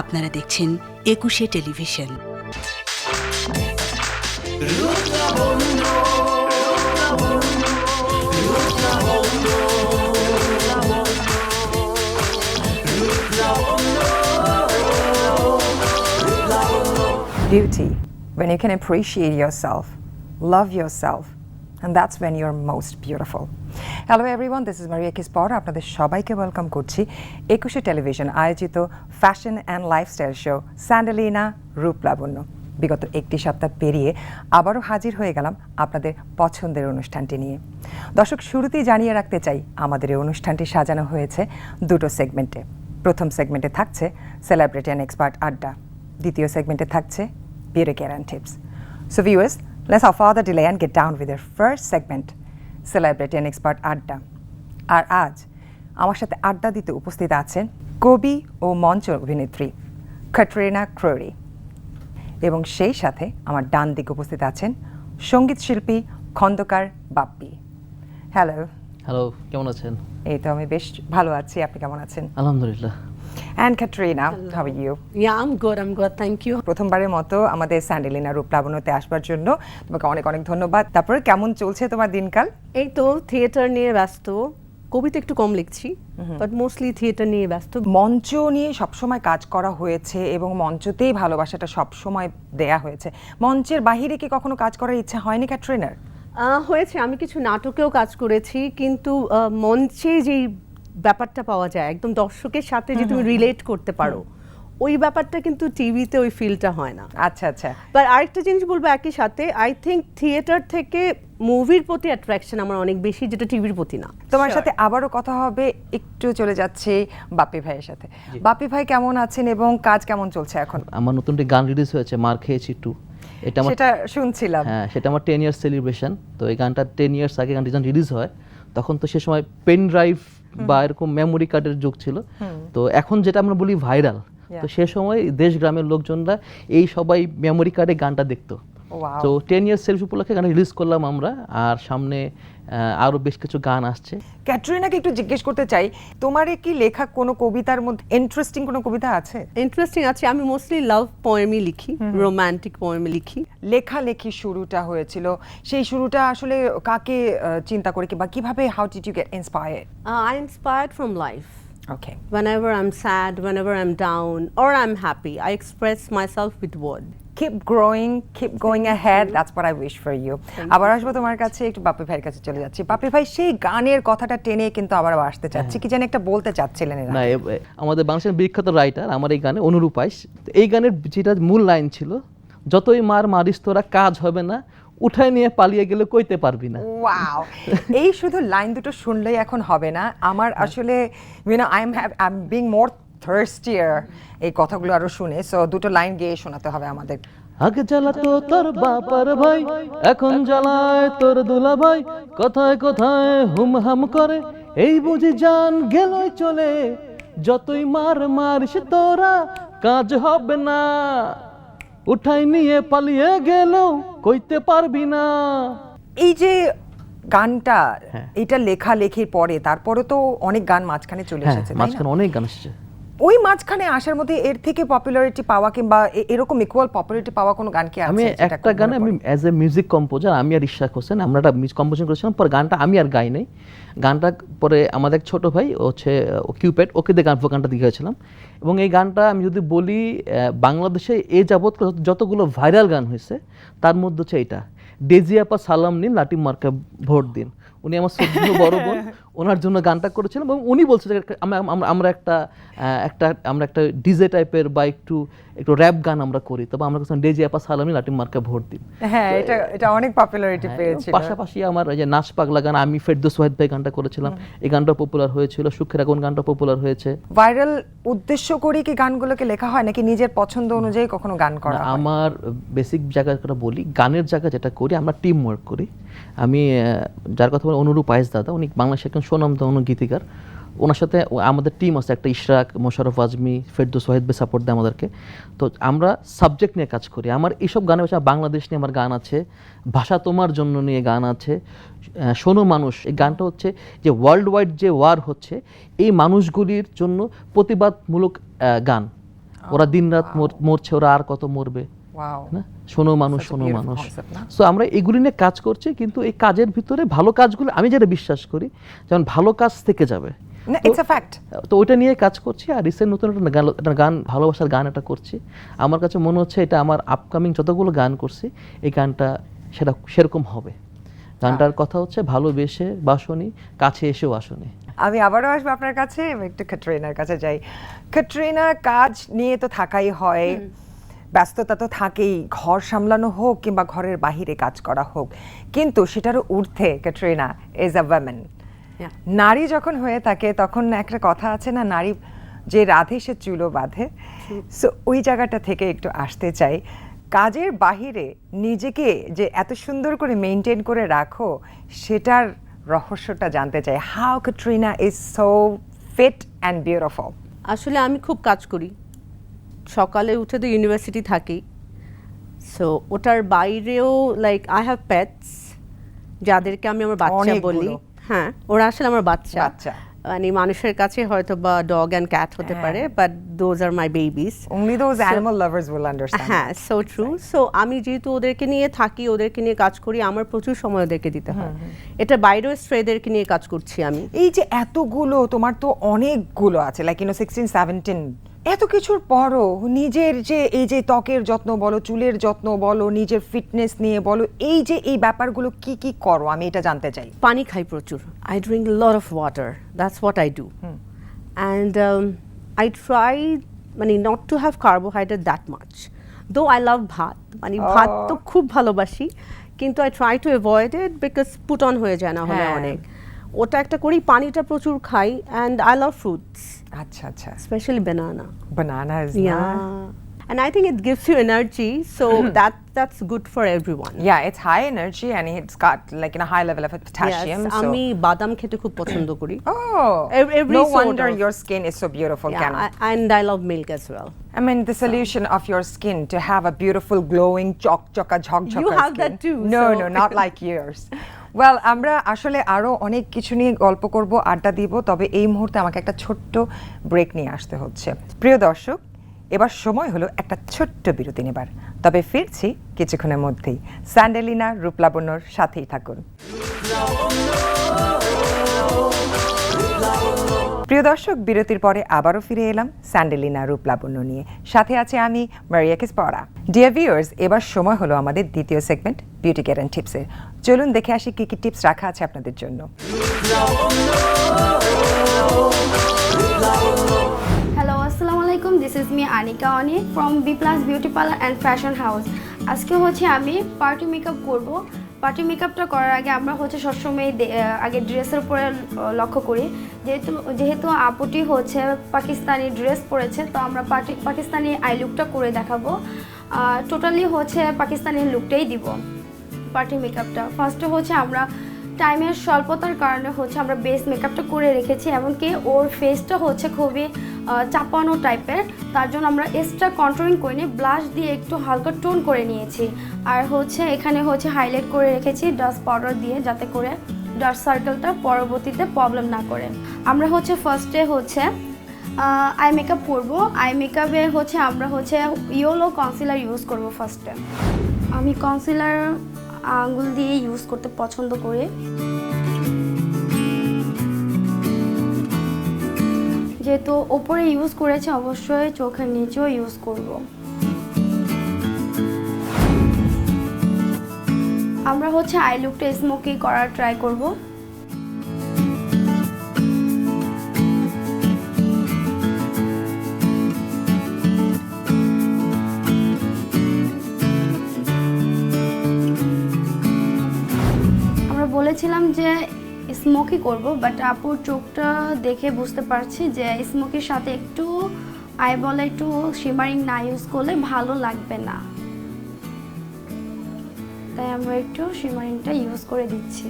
আপনারা দেখছেন Ekushey television Beauty, when you can appreciate yourself, love yourself, and that's when you're most beautiful. Hello everyone this is Maria কিসপর আপনাদের সবাইকে welcome করছি Ekushey television আয়োজিত fashion and lifestyle show Sandalina Roop Labonno বিগত একটি সপ্তাহ পেরিয়ে আবারও হাজির হয়ে গেলাম আপনাদের পছন্দের অনুষ্ঠানটি নিয়ে। দর্শক শুরুতেই জানিয়ে রাখতে চাই আমাদের এই অনুষ্ঠানটি সাজানো হয়েছে দুটো সেগমেন্টে প্রথম সেগমেন্টে থাকছে সেলিব্রিটি অ্যান্ড এক্সপার্ট আড্ডা। দ্বিতীয় সেগমেন্টে থাকছে beauty care and tips. So viewers, let's without further delay and get down with our first segment, Celebrity and Expert আড্ডা। আর আজ আমার সাথে আড্ডা দিতে উপস্থিত আছেন কবি ও মঞ্চ অভিনেত্রী ক্যাটরিনা ক্রোরি। এবং সেই সাথে আমার ডান দিকে উপস্থিত আছেন সংগীত শিল্পী খন্দকার বাপ্পি। হ্যালো হ্যালো কেমন আছেন? এই তো আমি বেশ ভালো আছি আপনি কেমন আছেন? আলহামদুলিল্লাহ। And Katrina how you Yeah, I'm good. I'm good. Thank you. প্রথমবারের মতো আমাদের স্যান্ডেলিনা রূপ লাবণ্যতে আসবার জন্য তোমাকে অনেক অনেক ধন্যবাদ। তারপরে কেমন চলছে তোমার দিনকাল? এই তো থিয়েটার নিয়ে ব্যস্ত। কবিতা একটু কম লিখছি বাট মোস্টলি থিয়েটার নিয়ে ব্যস্ত। মঞ্চ নিয়ে সবসময় কাজ করা হয়েছে এবং মঞ্চতেই ভালোবাসাটা সবসময় দেয়া হয়েছে। মঞ্চের বাহিরে কি কখনো কাজ করার ইচ্ছা হয়নি ক্যাটরিনার? হয়েছে আমি কিছু নাটকেও কাজ করেছি কিন্তু মঞ্চে যেই ব্যাপারটা পাওয়া যায়। একদম দর্শকের সাথে যে তুমি রিলেট করতে পারো ওই ব্যাপারটা কিন্তু টিভিতে ওই ফিলটা হয় না। আচ্ছা আচ্ছা। বাট আরেকটা জিনিস বলব একই সাথে আই থিঙ্ক থিয়েটার থেকে মুভির প্রতি অ্যাট্রাকশন আমার অনেক বেশি যেটা টিভির প্রতি না। তোমার সাথে আবারও কথা হবে একটু চলে যাচ্ছে বাপি ভাইয়ের সাথে। বাপি ভাই কেমন আছেন এবং কাজ কেমন চলছে এখন? আমার নতুন একটি গান রিলিজ হয়েছে মার খেয়েছি টু এটা আমার সেটা শুনছিলাম। হ্যাঁ সেটা আমার টেন ইয়ার্স সেলিব্রেশন তো এই গানটা টেন ইয়ার্স আগে গানটি যখন রিলিজ হয় তখন তো সে সময় পেন ড্রাইভ বা এরকম মেমোরি কার্ডের যুগ ছিল। তো এখন যেটা আমরা বলি ভাইরাল তো সে সময় দেশ গ্রামের লোকজনরা এই সবাই মেমোরি কার্ডে গানটা দেখতো। তো টেন ইয়ার্স সেলফি উপলক্ষে গান রিলিজ করলাম আমরা আর সামনে আরও বেশ কিছু গান আসছে। ক্যাটরিনাকে একটু জিজ্ঞেস করতে চাই তোমার কি লেখা কোনো কবিতার মধ্যে ইন্টারেস্টিং কোনো কবিতা আছে? ইন্টারেস্টিং আছে আমি মোস্টলি লাভ পোয়েমই লিখি রোমান্টিক পোয়েমই লিখি। লেখালেখি শুরুটা হয়েছিল সেই শুরুটা আসলে কাকে আহ, চিন্তা করে কি বা কীভাবে how did you get inspired I inspired from life. Okay Whenever I'm sad, whenever I'm down, or I'm happy, I express myself with word. Keep growing keep going ahead that's what I wish for you আবার আসব তোমার কাছে একটু বাপি ভাইয়ের কাছে চলে যাচ্ছি। বাপি ভাই সেই গানের কথাটা টেনে কিন্তু আবার আসতে চাচ্ছি। কি যেন একটা বলতে চাচ্ছিলেন না আমাদের বাংলাদেশের বিখ্যাত রাইটার আমার এই গানে অনুরূপ আইস। তো এই গানের যেটা মূল লাইন ছিল যতই মার মারিস তোরা কাজ হবে না উঠায় নিয়ে পালিয়ে গেলে কইতে পারবি না। ওয়াও। এই শুধু লাইন দুটো শুনলেই এখন হবে না। আমার আসলে you know I am have I am being more thirstier এই কথাগুলো আরও শুনে। সো দুটো লাইন গেয়ে শোনাতে হবে আমাদের। আগে জ্বালাতো তোর বাপার ভাই এখন জ্বালায় তোর দুলা ভাই কোথায় কোথায় হুম হাম করে এই বুঝি জান গেলই চলে। যতই মার মারিস তোরা কাজ হবে না। উঠাই নিয়ে পালিয়ে গেলেও কইতে পারবি না। এই যে গানটা হ্যাঁ। এটা লেখা লেখির পরে তারপরে তো অনেক গান মাঝখানে চলে হ্যাঁ এসেছে মাঝখানে অনেক গান এসেছে। ওই মাঝখানে আসার মধ্যে এর থেকে পপুলারিটি পাওয়া কিংবা এরকম ইকুয়াল পপুলারিটি পাওয়া কোনো গান কি আছে আমি একটা গান আমি অ্যাজ এ মিউজিক কম্পোজার আমি আর ইশাক হোসেন আমরা একটা মিউজিক কম্পোজিশন করেছিলাম পরে গানটা আমি আর গাই নাই। গানটা পরে আমাদের এক ছোট ভাই ও হচ্ছে ও কিউপেড ওকে দিয়ে গান গানটা দিয়ে দিয়েছিলাম এবং এই গানটা আমি যদি বলি বাংলাদেশে এ যাবৎ যতগুলো ভাইরাল গান হয়েছে তার মধ্যে হচ্ছে এটা ডেজিয়াপা সালাম নিন লাটি মার্কা ভোট দিন। উনি আমার শ্রদ্ধেয় বড় বোন। ওনার জন্য গানটা করেছিলাম এবং উনি বলছে যে আমরা একটা একটা আমরা একটা ডিজে টাইপের বা একটু একটু র্যাপ গান আমরা করি। তবে আমরা বলছিলাম ডেজি আপা সালামি লাটি মার্কা ভোট দিন হ্যাঁ এটা এটা অনেক পপুলারিটি হ্যাঁ, পেয়েছিল। পাশাপাশি আমার যে নাচ পাগলা গান আমি ফেরদৌস ওয়াহিদ ভাই গানটা করেছিলাম। এই গানটা পপুলার হয়েছিল। সুখের আগুন গানটা পপুলার হয়েছে। ভাইরাল উদ্দেশ্য করে কি গানগুলোকে লেখা হয় নাকি নিজের পছন্দ অনুযায়ী কখনো গান করা আমার বেসিক জায়গাটা বলি গানের জায়গা যেটা করি আমরা টিম ওয়ার্ক করি। আমি যার কথা বলি অনুরূপ আয়েস দাদা উনি বাংলাদেশের একজন সুনামধন্য গীতিকার। ওনার সাথে আমাদের টিম আছে একটা ইশরাক মোশারফ আজমি ফেরদৌস ওয়াহিদ ভাই সাপোর্ট দেয় আমাদেরকে। তো আমরা সাবজেক্ট নিয়ে কাজ করি। আমার এইসব গানে হচ্ছে বাংলাদেশ নিয়ে আমার গান আছে ভাষা তোমার জন্য নিয়ে গান আছে। শোনো মানুষ এই গানটা হচ্ছে যে ওয়ার্ল্ড ওয়াইড যে ওয়ার হচ্ছে এই মানুষগুলির জন্য প্রতিবাদমূলক গান। ওরা দিনরাত মরছে ওরা আর কত মরবে। শোনো মানুষ শোনো মানুষ। সো আমরা এগুলি নিয়ে কাজ করছি কিন্তু এই কাজের ভিতরে ভালো কাজগুলো আমি যেটা বিশ্বাস করি যেমন ভালো কাজ থেকে যাবে। না ইটস আ ফ্যাক্ট তো ওইটা নিয়ে কাজ করছি আর রিসেন্ট নতুন একটা গান একটা গান ভালোবাসার গান এটা করছি। আমার কাছে মনে হচ্ছে এটা আমার আপকামিং যতগুলো গান করছি এই গানটা সেটা সেরকম হবে। গানটার কথা হচ্ছে ভালোবেসে বাসনি কাছে এসেও আসনি। আমি আবারও আসব আপনার কাছে একটু ক্যাটরিনার কাছে যাই। ক্যাটরিনা কাজ নিয়ে তো থাকাই হয়। ব্যস্ততা তো থাকেই ঘর সামলানো হোক কিংবা ঘরের বাহিরে কাজ করা হোক। কিন্তু সেটারও ঊর্ধ্বে ক্যাটরিনা ইজ আ ওয়ামেন নারী যখন হয়ে থাকে তখন একটা কথা আছে না নারী যে রাধে সে চুলো বাঁধে। সো ওই জায়গাটা থেকে একটু আসতে চাই। কাজের বাহিরে নিজেকে যে এত সুন্দর করে মেনটেন করে রাখো সেটার রহস্যটা জানতে চাই। How Katrina is so fit and beautiful আসলে আমি খুব কাজ করি। সকালে উঠে তো ইউনিভার্সিটি থাকি সো ওটার বাইরেও লাইক আই হ্যাভ পেটস যাদেরকে আমি আমার বাচ্চা বলি। হ্যাঁ ওরা আসলে আমার বাচ্চা। মানে মানুষের কাছে হয়তো বা ডগ অ্যান্ড ক্যাট হতে হ্যাঁ। পারে but those are my babies Only those animal lovers will understand. হ্যাঁ সো ট্রু সো আমি যেহেতু ওদেরকে নিয়ে থাকি ওদেরকে নিয়ে কাজ করি আমার প্রচুর সময় ওদেরকে দিতে হয়। এটা বাইরেও স্ট্রেদেরকে নিয়ে কাজ করছি আমি। এই যে এতগুলো তোমার তো অনেকগুলো আছে লাইক ইউনো সিক্সটিন সেভেন্টিন এত কিছুর পরও নিজের যে এই যে ত্বকের যত্ন বলো চুলের যত্ন বলো নিজের ফিটনেস নিয়ে বলো এই যে এই ব্যাপারগুলো কি কি করো? আমি এটা জানতে চাই। পানি খাই প্রচুর। I drink lot of water that's what I do and I try মানে not to have carbohydrate that much though I love bhaat মানে ভাত তো খুব ভালোবাসি কিন্তু I try to avoid it because put on হয়ে যায় না হলে হ্যাঁ। অনেক। ওটা একটা করি পানিটা প্রচুর খাই অ্যান্ড আই লাভ ফ্রুটস আচ্ছা আচ্ছা। Specially banana. Bananas yeah. and i think it gives you energy so that that's good for everyone yeah it's high energy and it's got like in a high level of potassium yes, so আমি বাদাম খেতে খুব পছন্দ করি oh Ev- every no sort wonder of- your skin is so beautiful yeah, কেন I, and i love milk as well I mean, the solution of your skin to have a beautiful, glowing, chok choka jhok You choka have that skin. too, No, so- no, not like yours. Well আমরা আসলে আরো অনেক কিছু নিয়ে গল্প করব আড্ডা দিব তবে এই মুহূর্তে আমাকে একটা ছোট্ট ব্রেক নিয়ে আসতে হচ্ছে প্রিয় দর্শক এবার সময় হলো একটা ছোট্ট বিরতি নেবার। তবে ফিরছি কিছুক্ষণের মধ্যেই। স্যান্ডেলিনা রূপলাবণ্যর সাথেই থাকুন। প্রিয় দর্শক, বিরতির পরে আবারও ফিরে এলাম স্যান্ডেলিনা রূপলাবণ্য নিয়ে। সাথে আছে আমি, মারিয়াকেস পড়া ডিয়ার ভিউয়ার্স এবার সময় হলো আমাদের দ্বিতীয় সেগমেন্ট বিউটি কেয়ার অ্যান্ড টিপসের চলুন দেখে আসি কী কী টিপস রাখা আছে আপনাদের জন্য। Anika Oni from B plus beauty parlour and fashion house আজকে হচ্ছে আমি পার্টি মেকআপ করব। পার্টি মেকআপটা করার আগে আমরা হচ্ছে সবসময় আগে ড্রেসের উপরে লক্ষ্য করি। যেহেতু যেহেতু আপুটি হচ্ছে পাকিস্তানি ড্রেস পরেছে, তো আমরা পার্টি পাকিস্তানি আই লুকটা করে দেখাবো। টোটালি হচ্ছে পাকিস্তানি লুকটাই দিব পার্টি মেকআপটা ফার্স্টে হচ্ছে আমরা টাইমের স্বল্পতার কারণে হচ্ছে আমরা বেস মেকআপটা করে রেখেছি, এমনকি ওর ফেসটা হচ্ছে খুবই চাপানো টাইপের তার জন্য আমরা এক্সট্রা কন্ট্রোলিং করে নিয়ে ব্লাশ দিয়ে একটু হালকা টোন করে নিয়েছি। আর হচ্ছে এখানে হচ্ছে হাইলাইট করে রেখেছি ডাস্ট পাউডার দিয়ে, যাতে করে ডার্ক সার্কেলটা পরবর্তীতে প্রবলেম না করে। আমরা হচ্ছে ফার্স্টে হচ্ছে আই মেকআপ করব। আই মেকআপে হচ্ছে আমরা হচ্ছে ইয়োলো কনসিলার ইউজ করব ফার্স্টে আমি কনসিলার আঙ্গুল দিয়ে ইউজ করতে পছন্দ করে। যেহেতু ওপরে ইউজ করেছে, অবশ্যই চোখের নিচেও ইউজ করব। আমরা হচ্ছে আই লুকটা স্মোকি করার ট্রাই করব। আমরা বলেছিলাম যে স্মোকি করব বাট আপুর চোখটা দেখে বুঝতে পারছি যে স্মোকির সাথে একটু আইবলে একটু শিমারিং না ইউজ করলে ভালো লাগবে না। তাই আমরা একটু শিমারিংটা ইউজ করে দিচ্ছি।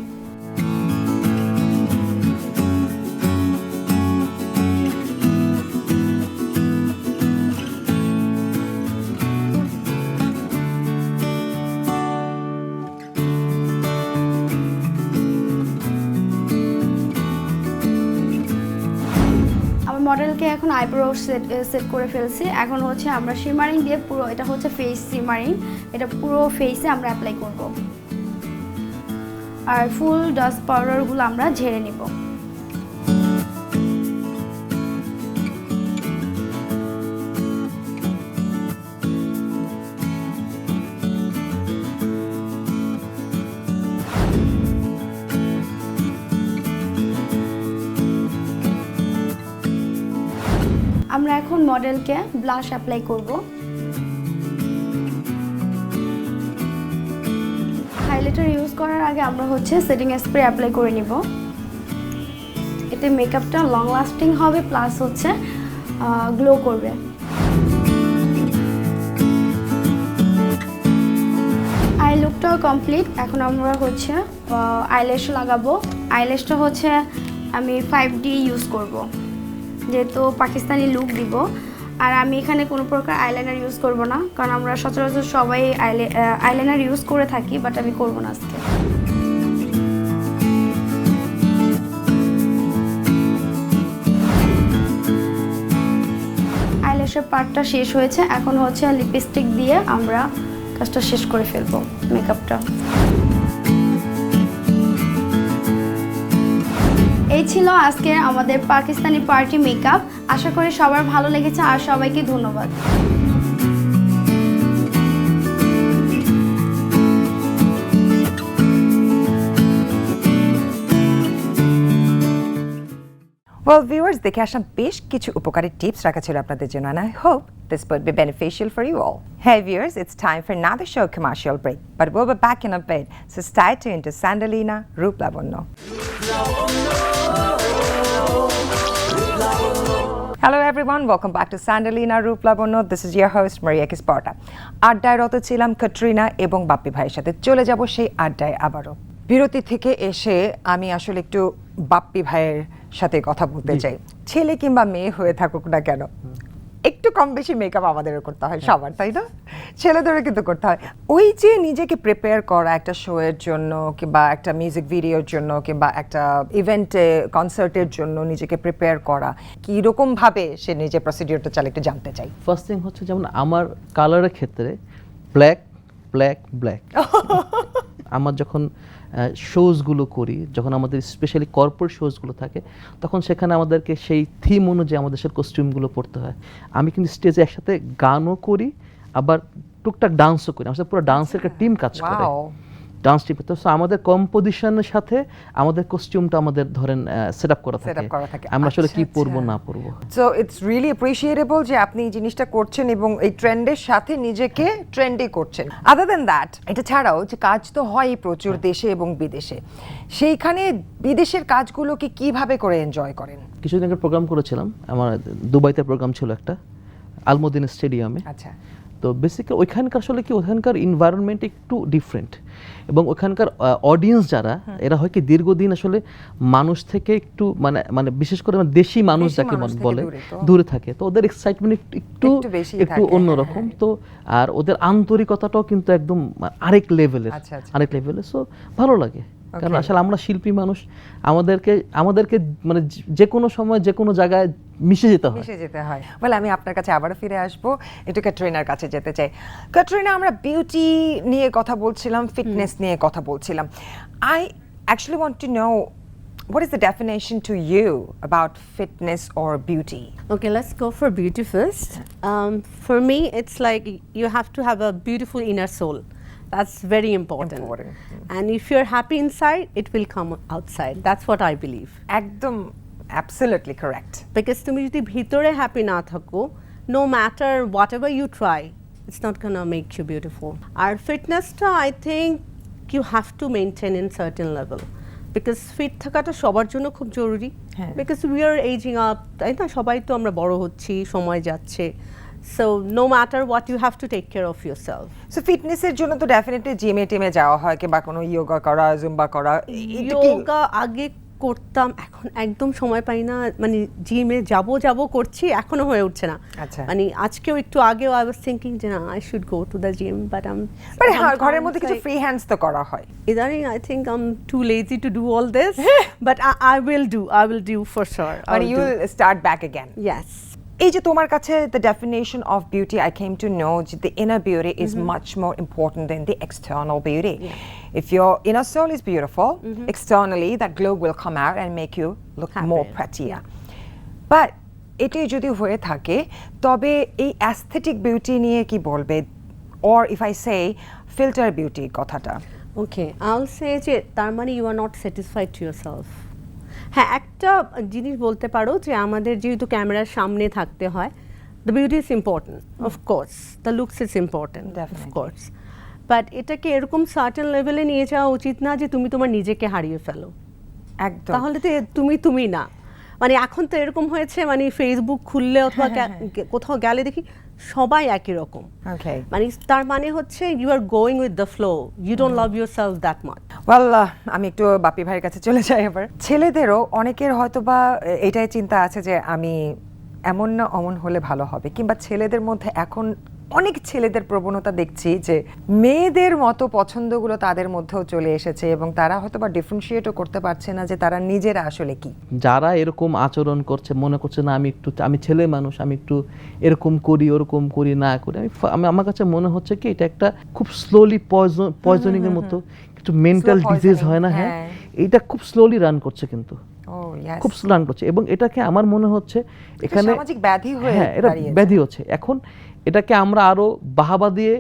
মডেলকে এখন আইব্রো সেট সেট করে ফেলছি। এখন হচ্ছে আমরা শিমারিং দিয়ে পুরো, এটা হচ্ছে ফেস শিমারিং এটা পুরো ফেসে আমরা অ্যাপ্লাই করব। আর ফুল ডাস্ট পাউডারগুলো আমরা ঝেড়ে নিব। মডেলকে ব্লাশ অ্যাপ্লাই করব। হাইলাইটার ইউজ করার আগে আমরা হচ্ছে সেটিং স্প্রে অ্যাপ্লাই করে নিব। এতে মেকআপটা লং লাস্টিং হবে প্লাস হচ্ছে গ্লো করবে। আই লুকটাও কমপ্লিট এখন আমরা হচ্ছে আইল্যাশ লাগাবো। আইল্যাশটা হচ্ছে আমি ফাইভ ডি ইউজ করব। যেহেতু পাকিস্তানি লুক দিব। আর আমি এখানে কোনো প্রকার আইলাইনার ইউজ করব না, কারণ আমরা সচরাচর সবাই আইলাইনার ইউজ করে থাকি বাট আমি করব না আজকে। আইল্যাশের পার্টটা শেষ হয়েছে, এখন হচ্ছে লিপস্টিক দিয়ে আমরা কাজটা শেষ করে ফেলব মেকআপটা ছিল আজকের আমাদের পাকিস্তানি পার্টি মেকআপ আশা করি সবার ভালো লেগেছে আর সবাইকে ধন্যবাদ ওয়েল ভিউয়ার্স দেখে আসলাম বেশ কিছু উপকারী টিপস রাখা ছিল আপনাদের জন্য and I hope this would be beneficial for you all. Hey viewers, it's time for another show commercial break, but we'll be back in a bit, so stay tuned to Sandalina Roop Labonno. Hello everyone, welcome back to Sandalina Roop is This is your host Maria Kisparta. আড্ডায় রত ছিলাম কাটরিনা এবং বাপ্পি ভাইয়ের সাথে। চলে যাব সেই আড্ডায় আবারও। বিরতি থেকে এসে আমি আসলে একটু বাপ্পি ভাইয়ের সাথে কথা বলতে চাই। ছেলে কিংবা মেয়ে হয়ে থাকুক না কেন? একটু কম বেশি মেকআপ আমাদেরও করতে হয় সবার তাই না? ছেলেদেরও কিন্তু করতে হয়। ওই যে নিজেকে প্রিপেয়ার করা একটা শো এর জন্য কিংবা একটা মিউজিক ভিডিওর জন্য কিংবা একটা ইভেন্টে কনসার্টের জন্য নিজেকে প্রিপেয়ার করা কীরকম ভাবে সে নিজের প্রসিডিওরটা চালে একটু জানতে চাই। ফার্স্ট থিং হচ্ছে যেমন আমার কালারের ক্ষেত্রে ব্ল্যাক ব্ল্যাক ব্ল্যাক আমার যখন শোজগুলো করি যখন আমাদের স্পেশালি কর্পোরেট শোজগুলো থাকে তখন সেখানে আমাদেরকে সেই থিম অনুযায়ী আমাদের সে কস্টিউমগুলো পড়তে হয়। আমি কিন্তু স্টেজে একসাথে গানও করি আবার টুকটাক ডান্সও করি। আমার সাথে পুরো ডান্সের একটা টিম কাজ করে। ডান্স টিম তো আমাদের কম্পোজিশনের সাথে আমাদের কস্টিউমটা আমাদের ধরেন সেট আপ করা থাকে। আমরা আসলে কি আচ্ছা, পরবো আচ্ছা। না পরবো? সো ইটস রিয়েলি অ্যাপ্রিসিয়েটেবল যে আপনি এই জিনিসটা করছেন এবং এই ট্রেন্ডের সাথে নিজেকে ট্রেন্ডি করছেন। আদার দেন দ্যাট এটা ছাড়াও যে কাজ তো হয় প্রচুর দেশে এবং বিদেশে। সেইখানে বিদেশের কাজগুলোকে কীভাবে করে এনজয় করেন? কিছুদিন আগে প্রোগ্রাম করেছিলাম আমার দুবাইতে প্রোগ্রাম ছিল একটা আলমদিন স্টেডিয়ামে। আচ্ছা। তো বেসিক্যালি ওইখানকার আসলে কি ওখানকার ইনভায়রনমেন্ট একটু ডিফারেন্ট এবং ওখানকার অডিয়েন্স যারা এরা হয় কি দীর্ঘদিন আসলে মানুষ থেকে একটু মানে মানে বিশেষ করে মানে দেশি মানুষ যাকে বল- দূরে থাকে। তো ওদের এক্সাইটমেন্ট একটু একটু থাকে, অন্যরকম। তো আর ওদের আন্তরিকতাটাও কিন্তু একদম আরেক লেভেলের আচ্ছা, আচ্ছা। আরেক লেভেলের সো ভালো লাগে। কারণ আসলে আমরা শিল্পী মানুষ আমাদেরকে আমাদেরকে মানে যে- কোনো সময় যে কোনো জায়গায় মিশে যেতে হয়। মিশে যেতে হয়। বলে আমি আপনার কাছে আবারও ফিরে আসব। একটু ক্যাটরিনার কাছে যেতে চাই। ক্যাটরিনা আমরা বিউটি নিয়ে কথা বলছিলাম ফিটনেস নিয়ে কথা বলছিলাম। I actually want to know what is the definition to you about fitness or beauty? Okay, let's go for beauty first. Um, for me, it's like you have to have a beautiful inner soul. That's very important. Important. And if you're happy inside, it will come outside. That's what I believe. একদম absolutely correct Because তুমি যদি ভিতরে happy না থাকো no matter whatever you try, it's not gonna make you beautiful. R ফিটনেসটা I think you have to maintain in certain level. Because fit থাকাটা সবার জন্য খুব জরুরি হ্যাঁ। Because we are aging up তাই না সবাই তো আমরা বড় হচ্ছি সময় যাচ্ছে so no matter what you have to take care of your self so ফিটনেসের জন্য তো ডেফিনেটলি জিমে টিমে যাওয়া হয় কিংবা কোনো ইয়োগা করা জুম্বা করা এ- এটা কি যোগা আগে করতাম এখন একদম সময় পাই না। মানে জিমে যাব যাব করছি এখনও হয়ে উঠছে না। আচ্ছা। মানে আজকেও একটু আগেও আই ওয়াজ থিংকিং যে না I should go to the gym but um মানে হ্যাঁ, ঘরের মধ্যে কিছু ফ্রি হ্যান্ডস তো করা হয়। ইদানিং I think I am too lazy to do all this but I will do I will do for sure মানে you start back again yes এই যে তোমার কাছে the definition of beauty I came to know যে the inner beauty is much more important than the external beauty if your inner soul is beautiful externally that glow will come out and make you look more Happy, prettier but এটি যদি হয়ে থাকে তবে এই aesthetic beauty নিয়ে কি বলবে? Or if I say filter beauty কথাটা। ওকে আল সে যে তার মানে you are not satisfied to self হ্যাঁ একটা জিনিস বলতে পারো যে আমাদের যেহেতু ক্যামেরার সামনে থাকতে হয় the beauty is important of course the looks is important. Of course but এটাকে এরকম সার্টেন লেভেলে নিয়ে যাওয়া উচিত না যে তুমি তোমার নিজেকে হারিয়ে ফেলো। একদম। তাহলে তো তুমি তুমি না। মানে এখন তো এরকম হয়েছে মানে ফেসবুক খুললে অথবা গে- গে- কোথাও গেলে দেখি সবাই একই রকম। মানে তার মানে হচ্ছে you are going with the flow you don't love your self that much well আমি একটু বাপি ভাইয়ের কাছে চলে যাই এবার। ছেলেদেরও অনেকের হয়তো বা এটাই চিন্তা আছে যে আমি এমন না অমন হলে ভালো হবে। কিংবা ছেলেদের মধ্যে এখন অনেক ছেলেদের প্রবণতা দেখছি যে মেয়েদের মতো পছন্দগুলো তাদের মধ্যেও চলে এসেছে এবং তারা হয়তো বা ডিফারেন্সিয়েটও করতে পারছে না যে তারা নিজেরা আসলে কি। যারা এরকম আচরণ করছে মনে করছে না আমি একটু আমি ছেলে মানুষ আমি একটু এরকম করি ওরকম করি না করি আমি আমি আমার কাছে মনে হচ্ছে কি এটা একটা খুব স্লোলি পয়জন পয়জনিং এর মতো কিছু মেন্টাল ডিজিজ হয় না হ্যাঁ? হ্যাঁ। এটা খুব স্লোলি রান করছে কিন্তু। খুব রান করছে এবং এটাকে আমার মনে হচ্ছে এখানে সামাজিক ব্যাধি হয়ে হ্যাঁ এটা ব্যাধি হচ্ছে। এখন এটাকে আমরা আরও বাহাবা দিয়ে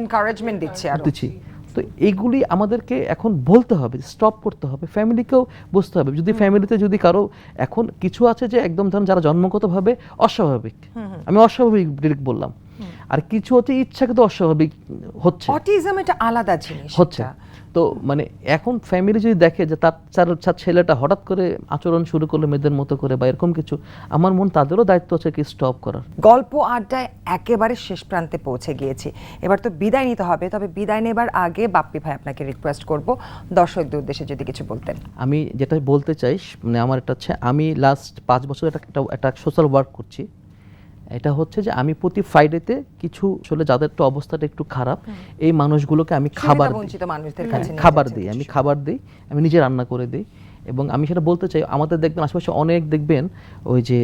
এনকারেজমেন্ট দিচ্ছে আর। দিচ্ছি। তো এইগুলি আমাদেরকে এখন বলতে হবে স্টপ করতে হবে ফ্যামিলিকেও বুঝতে হবে। যদি ফ্যামিলিতে যদি কারও এখন কিছু আছে যে একদম ধরেন যারা জন্মগতভাবে অস্বাভাবিক আমি অস্বাভাবিক ডিরেক্ট বললাম। আর কিছু হচ্ছে ইচ্ছাকৃত অস্বাভাবিক হচ্ছে। অটিজম এটা আলাদা জিনিস হচ্ছে। তো মানে এখন ফ্যামিলি যদি দেখে যে তার তার ছেলেটা হঠাৎ করে আচরণ শুরু করল মেয়েদের মতো করে বা এরকম কিছু আমার মন তাদেরও দায়িত্ব আছে কি স্টপ করার। গল্প আড্ডায় একেবারে শেষ প্রান্তে পৌঁছে গিয়েছি। এবার তো বিদায় নিতে হবে তবে বিদায় নেবার আগে বাপ্পি ভাই আপনাকে রিকোয়েস্ট করব। দর্শকদের উদ্দেশ্যে যদি কিছু বলতেন। আমি যেটা বলতে চাই মানে আমার এটা হচ্ছে আমি লাস্ট পাঁচ বছর একটা একটা একটা সোশ্যাল ওয়ার্ক করছি। এটা হচ্ছে যে আমি প্রতি ফ্রাইডেতে কিছু আসলে যাদের একটু অবস্থাটা একটু খারাপ এই মানুষগুলোকে আমি খাবার হ্যাঁ, খাবার দিই আমি খাবার দিই আমি নিজে রান্না করে দিই। এবং আমি সেটা বলতে চাই আমাদের দেখবেন আশেপাশে অনেক দেখবেন ওই যে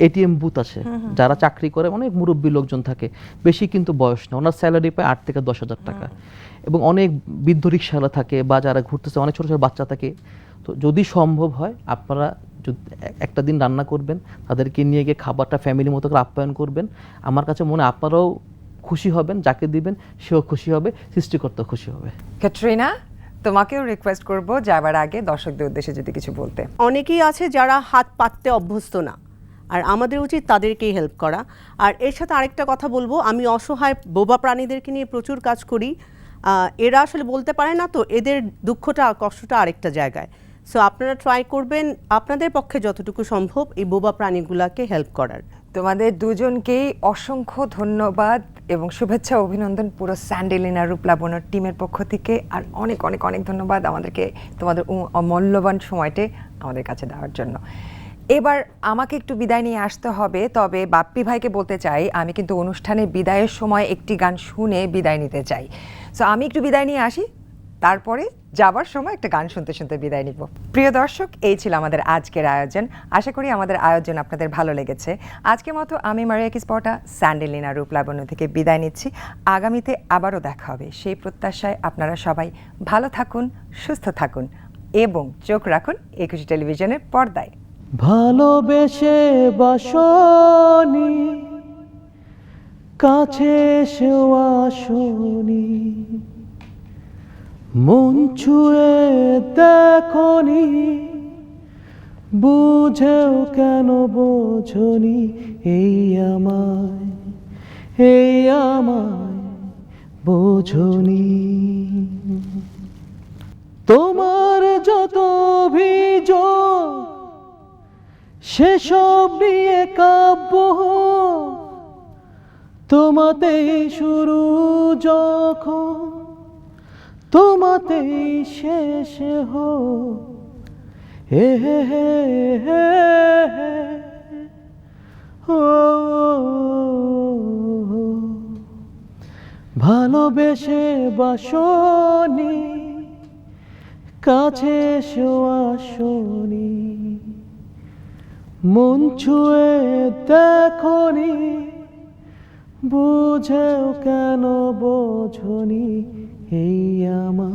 এটিএম বুথ আছে যারা চাকরি করে অনেক মুরব্বী লোকজন থাকে। বেশি কিন্তু বয়স না ওনার স্যালারি পায় আট থেকে দশ হাজার টাকা। এবং অনেক বৃদ্ধ রিক্সাওয়ালা থাকে বা যারা ঘুরতেছে অনেক ছোটো ছোটো বাচ্চা থাকে। তো যদি সম্ভব হয় আপনারা একটা দিন রান্না করবেন তাদেরকে নিয়ে গিয়ে খাবারটা ফ্যামিলি মতো করে আপ্যায়ন করবেন। আমার কাছে মনে হয় আপনারাও খুশি হবেন যাকে দিবেন সেও খুশি হবে সৃষ্টিকর্তা খুশি হবে। ক্যাটরিনা তোমাকেও রিকোয়েস্ট করব যাবার আগে দর্শকদের উদ্দেশ্যে যদি কিছু বলতে। অনেকেই আছে যারা হাত পাততে অভ্যস্ত না আর আমাদের উচিত তাদেরকেই হেল্প করা। আর এর সাথে আরেকটা কথা বলব আমি অসহায় বোবা প্রাণীদেরকে নিয়ে প্রচুর কাজ করি। এরা আসলে বলতে পারে না তো এদের দুঃখটা কষ্টটা আরেকটা জায়গায়। সো আপনারা ট্রাই করবেন আপনাদের পক্ষে যতটুকু সম্ভব এই বোবা প্রাণীগুলোকে হেল্প করার। তোমাদের দুজনকেই অসংখ্য ধন্যবাদ এবং শুভেচ্ছা অভিনন্দন পুরো স্যান্ডেলিনা রূপলাবনের টিমের পক্ষ থেকে। আর অনেক অনেক অনেক ধন্যবাদ আমাদেরকে, তোমাদের অমূল্যবান সময়টে আমাদের কাছে দেওয়ার জন্য। এবার আমাকে একটু বিদায় নিয়ে আসতে হবে, তবে বাপ্পি ভাইকে বলতে চাই, আমি কিন্তু অনুষ্ঠানে বিদায়ের সময় একটি গান শুনে বিদায় নিতে চাই। সো আমি একটু বিদায় নিয়ে আসি। তারপরে যাবার সময় একটা গান শুনতে শুনতে বিদায় নিব। প্রিয় দর্শক, এই ছিল আমাদের আজকের আয়োজন। আশা করি আমাদের আয়োজন আপনাদের ভালো লেগেছে। আজকের মতো আমি মারিয়া কিসপটা স্যান্ডেলিনা রূপলাবণ্য থেকে বিদায় নিচ্ছি। আগামীতে আবারও দেখা হবে। সেই প্রত্যাশায় আপনারা সবাই ভালো থাকুন, সুস্থ থাকুন এবং চোখ রাখুন একুশে টেলিভিশনের পর্দায়। ভালোবেসে বাসনি, কাছে এসেও আসনি। মন ছুঁয়ে দেখনি, বুঝেও কেন বোঝনি, এই আমায় এই আমায় বোঝনি। তোমার যত অভিযোগ, সেসব নিয়ে কাব্য তোমাতেই শুরু যখন তোমাতেই শেষ হো। হে হে হে হে ও ভালোবেসে বাসনি, কাছে আসনি। মন ছুঁয়ে দেখনি, বুঝেও কেন বোঝনি? এই আমার।